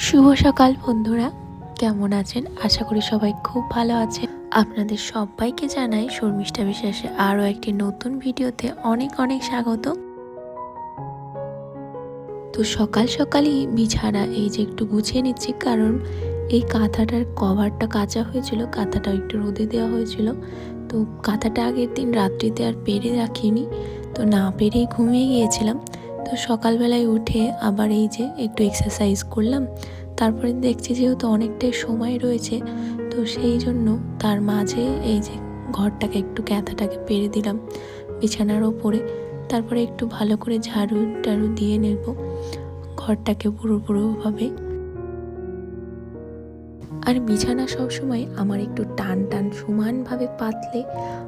শুভ সকাল বন্ধুরা। কেমন আছেন? আশা করি সবাই খুব ভালো আছেন। আপনাদের সবাইকে জানাই শর্মিষ্ঠা বিশ্বাসে আরও একটি নতুন ভিডিওতে অনেক অনেক স্বাগত। তো সকাল সকালই বিছানা এই যে একটু গুছিয়ে নিচ্ছি, কারণ এই কাঁথাটার কভারটা কাঁচা হয়েছিল কাঁথাটা একটু রোদে দেওয়া হয়েছিল। তো কাঁথাটা আগের দিন রাত্রিতে আর পেরে রাখিনি, তো না পেরেই ঘুমিয়ে গিয়েছিলাম। তো সকালবেলায় উঠে আবার এই যে একটু এক্সারসাইজ করলাম। তারপরে দেখছি যেহেতু অনেকটাই সময় রয়েছে, তো সেই জন্য তার মাঝে এই যে ঘরটাকে একটু ক্যাথাটাকে পেরে দিলাম বিছানার ওপরে। তারপরে একটু ভালো করে ঝাড়ু টাড়ু দিয়ে নেব। ঘরটাকে পুরো পুরোভাবে আর বিছানা সবসময় আমার একটু টান টান সমানভাবে পাতলে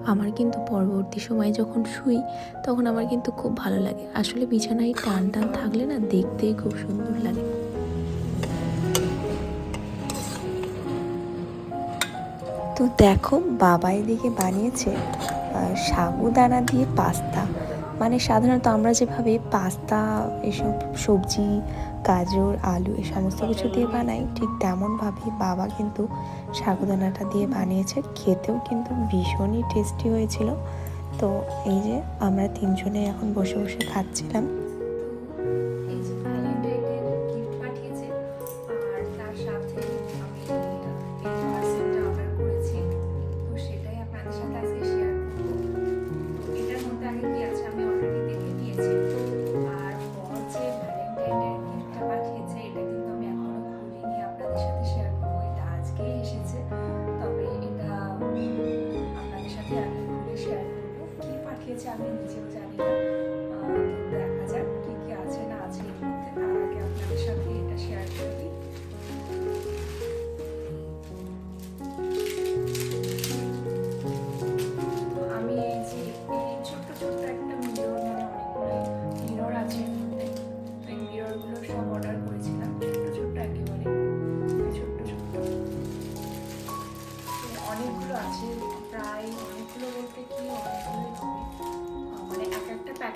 আমার কিন্তু পরবর্তী সময় যখন শুই তখন আমার কিন্তু খুব ভালো লাগে। আসলে বিছানায় টান টান থাকলে না দেখতেই খুব সুন্দর লাগে। তো দেখো বাবা এদিকে বানিয়েছে আহ, সাগুদানা দিয়ে পাস্তা। মানে সাধারণত আমরা যেভাবে পাস্তা এসব সবজি গাজর, আলু এ সমস্ত কিছু দিয়ে বানাই। ঠিক তেমনভাবেই বাবা কিন্তু সাগুদানাটা দিয়ে বানিয়েছে। খেতেও কিন্তু ভীষণই টেস্টি হয়েছিল। তো এই যে আমরা তিনজনে এখন বসে বসে খাচ্ছিলাম। আমি নিজেও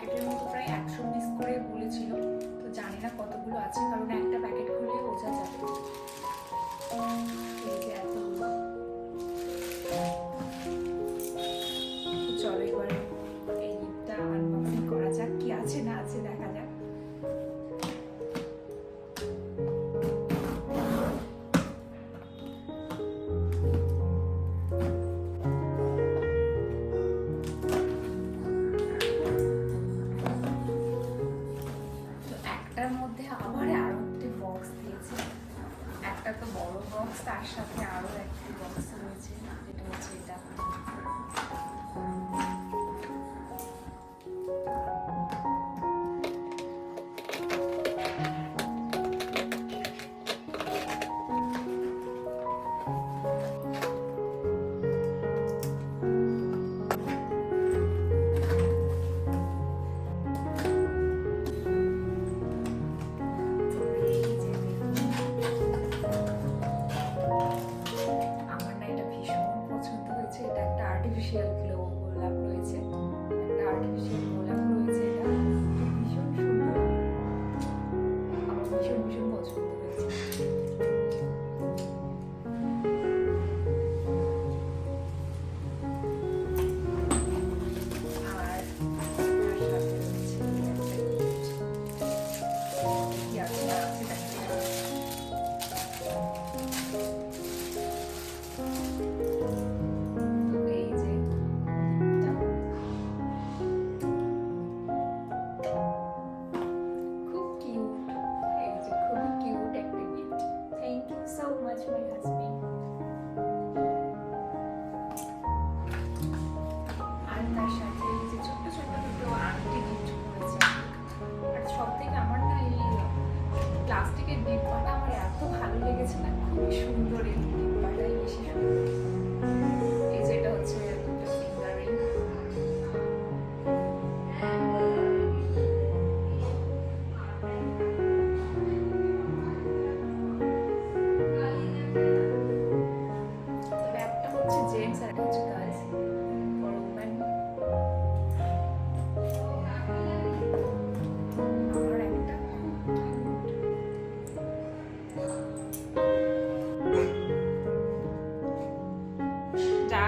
একটা প্যাকেটের বড় বক্স তার সাথে আরও একটি বক্স রয়েছে। যেটা হচ্ছে এটা।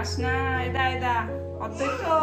যাস না এদা এদা। অর্ধেক তো